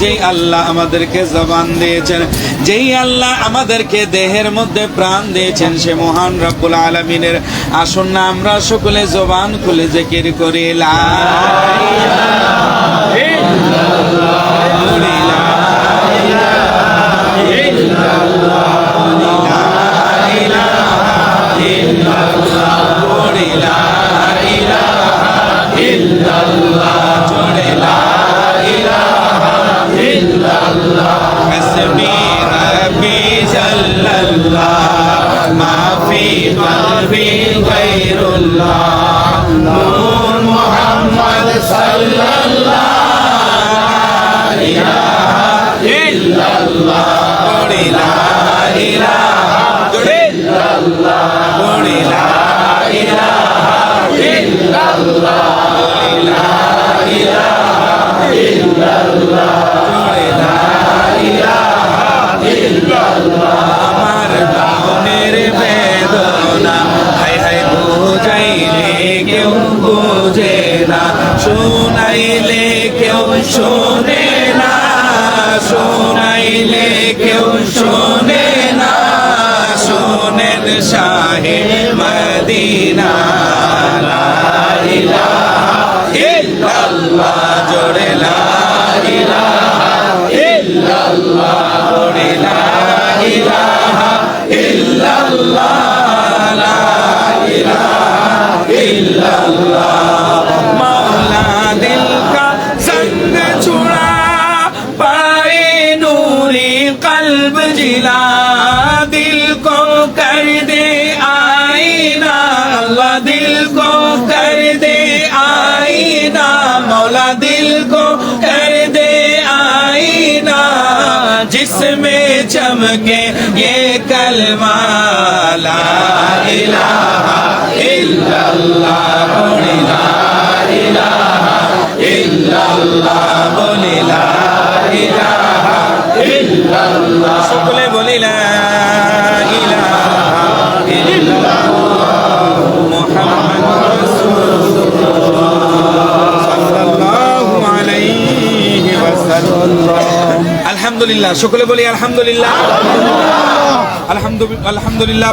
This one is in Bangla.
যেই আল্লাহ আমাদেরকে জবান দিয়েছেন, যেই আল্লাহ আমাদেরকে দেহের মধ্যে প্রাণ দিয়েছেন, সে মহান রব্বুল আলমিনের। আসুন না, আমরা সকলে জবান খুলে জেকির করি في قلبي غير الله نور محمد صلى الله لا إله إلا الله لا إله إلا الله لا إله إلا الله لا إله إلا الله শোনাইলে কেউ শোনে না শোনাইলে কেউ শোনে না। শোনেন শাহে মদিনা জোরে ইল্লাল্লাহ ইল্লাল্লাহ। दिल का संग छुड़ा, पाए नूरी कल्ब जिला। दिल को कर दे आईना दिल को कर दे आईना। मौला दिल को कर दे आईना, जिसमें चमके ये कलमा, ला इलाहा इल्लल्लाह, ला इलाहा আলহামদুলিল্লাহ সকলে বলি আলহামদুলিল্লাহ। আলহামদুলিল্লাহ